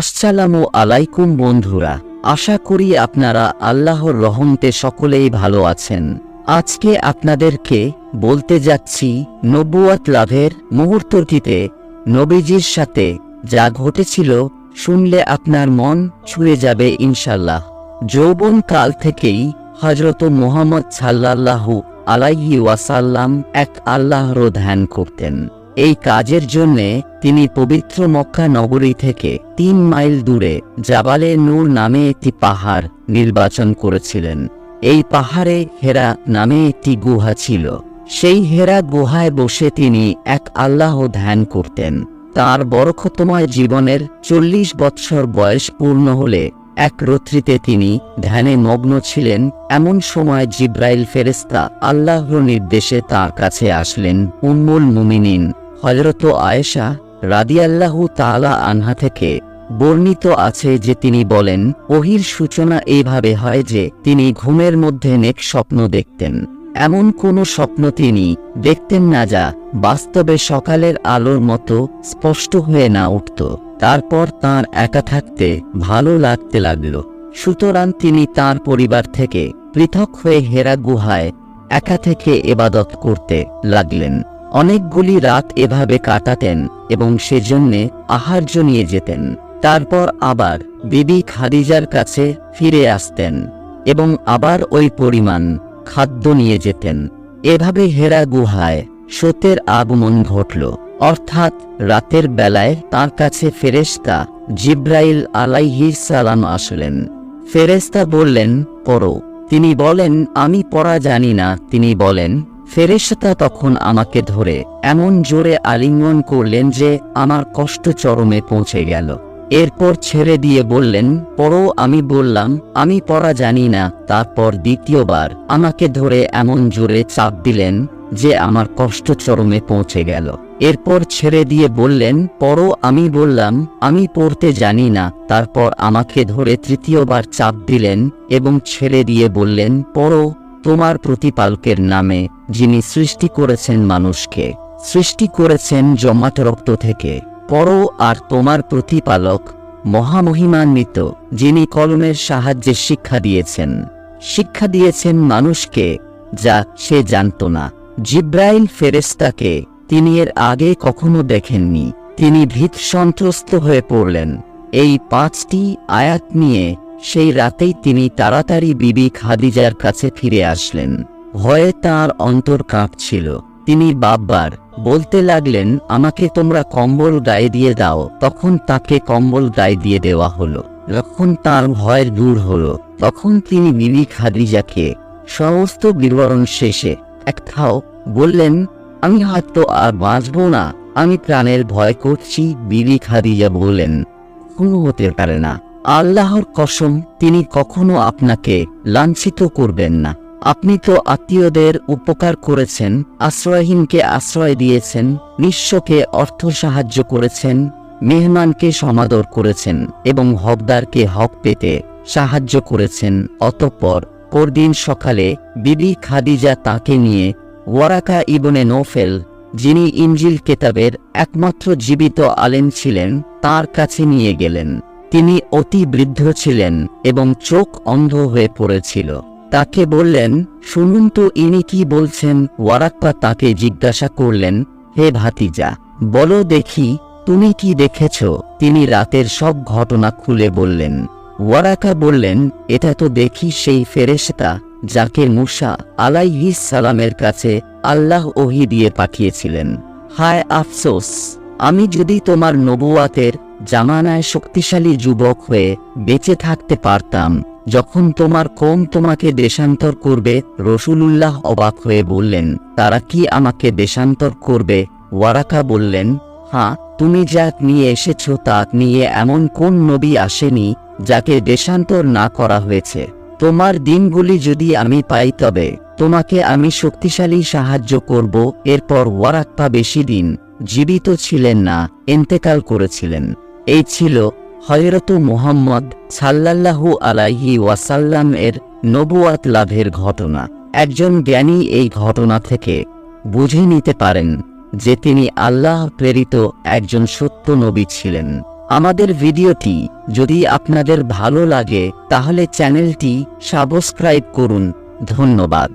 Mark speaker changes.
Speaker 1: আসসালামু আলাইকুম বন্ধুরা, আশা করি আপনারা আল্লাহর রহমতে সকলেই ভালো আছেন। আজকে আপনাদেরকে বলতে যাচ্ছি নবুয়াত লাভের মুহূর্তটিতে নবীজির সাথে যা ঘটেছিল, শুনলে আপনার মন ছুঁয়ে যাবে ইনশাল্লাহ যৌবন কাল থেকেই হজরত মোহাম্মদ সাল্লাল্লাহু আলাইহি ওয়াসাল্লাম এক আল্লাহর ধ্যান করতেন। এই কাজের জন্যে তিনি পবিত্র মক্কা নগরী থেকে তিন মাইল দূরে জাবালে নূর নামে একটি পাহাড় নির্বাচন করেছিলেন। এই পাহাড়ে হেরা নামে একটি গুহা ছিল। সেই হেরা গুহায় বসে তিনি এক আল্লাহ ধ্যান করতেন। তার বরক্ষতময় জীবনের চল্লিশ বৎসর বয়স পূর্ণ হলে এক রত্রিতে তিনি ধ্যানে মগ্ন ছিলেন। এমন সময় জিব্রাইল ফেরেস্তা আল্লাহর নির্দেশে তার কাছে আসলেন, উম্মুল মুমিনিন হজরত আয়েশা রাদিয়াল্লাহু তাআলা আনহা থেকে বর্ণিত আছে যে তিনি বলেন ওহির সূচনা এইভাবে হয় যে তিনি ঘুমের মধ্যে নেক স্বপ্ন দেখতেন। এমন কোনো স্বপ্ন তিনি দেখতেন না যা বাস্তবে সকালের আলোর মতো স্পষ্ট হয়ে না উঠত। তারপর তার একা থাকতে ভালো লাগতে লাগল। সুতরাং তিনি তার পরিবার থেকে পৃথক হয়ে হেরা গুহায় একা থেকে এবাদত করতে লাগলেন। অনেকগুলি রাত এভাবে কাটাতেন এবং সেজন্যে আহার্য নিয়ে যেতেন। তারপর আবার বিবি খাদিজার কাছে ফিরে আসতেন এবং আবার ওই পরিমাণ খাদ্য নিয়ে যেতেন। এভাবে হেরা গুহায় সত্যের আগমন ঘটল। অর্থাৎ রাতের বেলায় তার কাছে ফেরেশতা জিব্রাইল আলাইহি সালাম আসলেন। ফেরেশতা বললেন, পড়ো। তিনি বলেন, আমি পড়া জানি না। তিনি বলেন ফেরেশতা তখন আমাকে ধরে এমন জোরে আলিঙ্গন করলেন যে আমার কষ্ট চরমে পৌঁছে গেল। এরপর ছেড়ে দিয়ে বললেন পরও আমি বললাম, আমি পড়া জানি না। তারপর দ্বিতীয়বার আমাকে ধরে এমন জোরে চাপ দিলেন যে আমার কষ্ট চরমে পৌঁছে গেল। এরপর ছেড়ে দিয়ে বললেন, পড়ো, আমি বললাম, আমি পড়তে জানি না। তারপর আমাকে ধরে তৃতীয়বার চাপ দিলেন এবং ছেড়ে দিয়ে বললেন, পড়ো তোমার প্রতিপালকের নামে, যিনি সৃষ্টি করেছেন মানুষকে, সৃষ্টি করেছেন জমাট রক্ত থেকে, পড়ো আর তোমার প্রতিপালক, মহামহিমান্বিত, যিনি কলমের সাহায্যে শিক্ষা দিয়েছেন। শিক্ষা দিয়েছেন মানুষকে, যা সে জানত না। জিব্রাইল ফেরেস্তাকে তিনি এর আগে কখনো দেখেননি। তিনি ভীত সন্ত্রস্ত হয়ে পড়লেন। এই পাঁচটি আয়াত নিয়ে সেই রাতেই তিনি তাড়াতাড়ি বিবি খাদিজার কাছে ফিরে আসলেন। ভয়ে তার অন্তর কাঁপছিল। তিনি বাববার বলতে লাগলেন, আমাকে তোমরা কম্বল গায়ে দিয়ে দাও। তখন তাকে কম্বল গায়ে দিয়ে দেওয়া হলো। যখন তার ভয় দূর হলো, তখন তিনি বিবি খাদিজাকে সমস্ত বিবরণ শেষে এক খাও বললেন, আমি হয়তো আর বাঁচব না, আমি প্রাণের ভয় করছি, বিবি খাদিজা বললেন। কোনো হতে পারে না। আল্লাহর কসম, তিনি কখনো আপনাকে লাঞ্ছিত করবেন না। আপনি তো আত্মীয়দের উপকার করেছেন, আশ্রয়হীনকে আশ্রয় দিয়েছেন, নিঃস্বকে অর্থ সাহায্য করেছেন, মেহমানকে সমাদর করেছেন এবং হকদারকে হক পেতে সাহায্য করেছেন। অতঃপর পরদিন সকালে বিবি খাদিজা তাকে নিয়ে ওয়ারাকা ইবনে নোফেল, যিনি ইঞ্জিল কেতাবের একমাত্র জীবিত আলেম ছিলেন, তার কাছে নিয়ে গেলেন। তিনি অতি বৃদ্ধ ছিলেন এবং চোখ অন্ধ হয়ে পড়েছিল। তাকে বললেন, শুনুন তো, ইনি কি বলছেন? ওয়ারাক্কা তাকে জিজ্ঞাসা করলেন, হে ভাতিজা, বলো দেখি, তুমি কি দেখেছ? তিনি রাতের সব ঘটনা খুলে বললেন। ওয়ারাকা বললেন, এটা তো দেখি সেই ফেরেশতা, যাকে মুসা আলাইহিস সালামের কাছে আল্লাহ ওহি দিয়ে পাঠিয়েছিলেন। হায় আফসোস, আমি যদি তোমার নবুয়াতের জামানায় শক্তিশালী যুবক হয়ে বেঁচে থাকতে পারতাম। যখন তোমার কম তোমাকে দেশান্তর করবে, রসুলুল্লাহ অবাক হয়ে বললেন, তারা কি আমাকে দেশান্তর করবে? ওয়ারাকা বললেন হ্যাঁ তুমি যা নিয়ে এসেছ তা নিয়ে এমন কোন নবী আসেনি, যাকে দেশান্তর না করা হয়েছে। তোমার দিনগুলি যদি আমি পাই তবে, তোমাকে আমি শক্তিশালী সাহায্য করব। এরপর ওয়ারাক্পা বেশি দিন জীবিত ছিলেন না, এন্তেকাল করেছিলেন। এই ছিল হয়রত মুহাম্মদ সাল্লাল্লাহু আলাইহি ওয়াসাল্লাম এর নবুয়াত লাভের ঘটনা। একজন জ্ঞানী এই ঘটনা থেকে বুঝে নিতে পারেন যে তিনি আল্লাহ প্রেরিত একজন সত্য নবী ছিলেন। আমাদের ভিডিওটি যদি আপনাদের ভালো লাগে তাহলে চ্যানেলটি সাবস্ক্রাইব করুন। ধন্যবাদ।